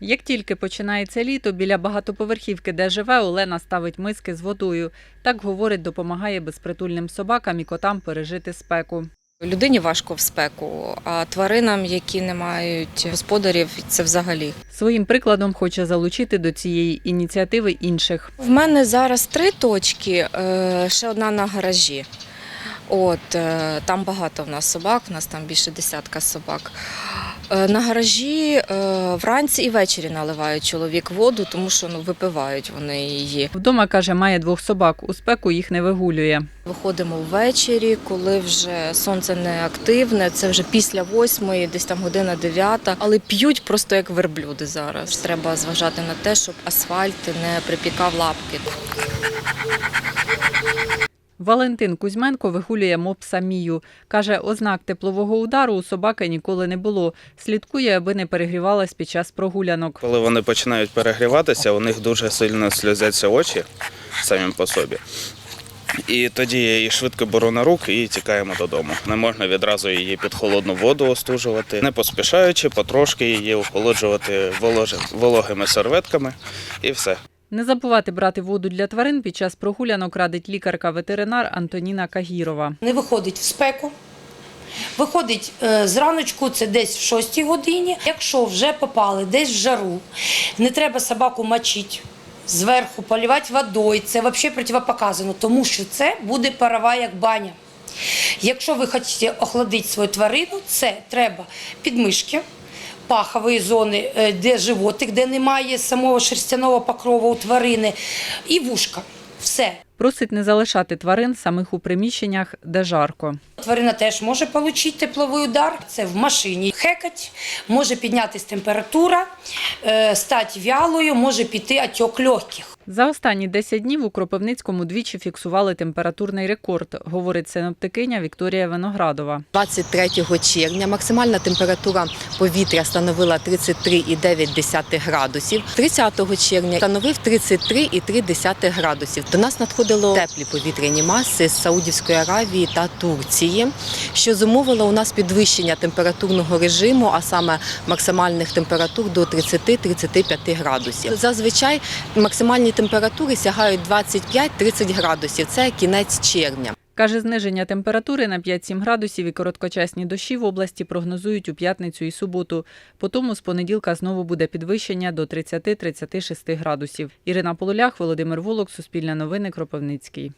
Як тільки починається літо, біля багатоповерхівки, де живе, Олена ставить миски з водою. Так говорить, допомагає безпритульним собакам і котам пережити спеку. Людині важко в спеку, а тваринам, які не мають господарів, це взагалі. Своїм прикладом хоче залучити до цієї ініціативи інших. В мене зараз три точки, е, ще одна на гаражі. От е, там багато в нас собак, в нас там більше десятка собак. Е, На гаражі е, вранці і ввечері наливають чоловік воду, тому що ну, випивають вони її. Вдома, каже, має двох собак. У спеку їх не вигулює. Виходимо ввечері, коли вже сонце не активне, це вже після восьмої, десь там година дев'ята, але п'ють просто як верблюди зараз. Треба зважати на те, щоб асфальт не припікав лапки. Валентин Кузьменко вигулює мопса Мію. Каже, ознак теплового удару у собаки ніколи не було. Слідкує, аби не перегрівалась під час прогулянок. Коли вони починають перегріватися, у них дуже сильно сльозяться очі самі по собі. І тоді я її швидко беру на руки і тікаємо додому. Не можна відразу її під холодну воду остужувати, не поспішаючи, потрошки її охолоджувати вологими серветками і все. Не забувати брати воду для тварин під час прогулянок радить лікарка-ветеринар Антоніна Кагірова. не виходить в спеку. Виходить е, зраночку, це десь в 6 годині. Якщо вже попали десь в жару, не треба собаку мочити. Зверху полівати водою, це взагалі противопоказано, тому що це буде парова як баня. Якщо ви хочете охладити свою тварину, це треба підмишки, пахової зони, е, де животик, де немає самого шерстяного покрова у тварини, і вушка. Все. Просить не залишати тварин самих у приміщеннях, де жарко. Тварина теж може отримати тепловий удар. Це в машині. Хекать, може піднятися температура, е, стати вялою, може піти отек легких. За останні 10 днів у Кропивницькому двічі фіксували температурний рекорд, говорить синоптикиня Вікторія Виноградова. 23 червня максимальна температура повітря становила 33,9 градусів. 30 червня становив 33,3 градусів. До нас надходило теплі повітряні маси з Саудівської Аравії та Турції, що зумовило у нас підвищення температурного режиму, а саме максимальних температур до 30-35 градусів. Зазвичай максимальні температури сягають 25-30 градусів. Це кінець червня. Каже, зниження температури на 5-7 градусів і короткочасні дощі в області прогнозують у п'ятницю і суботу. Потім з понеділка знову буде підвищення до 30-36 градусів. Ірина Полулях, Володимир Волок, Суспільне новини, Кропивницький.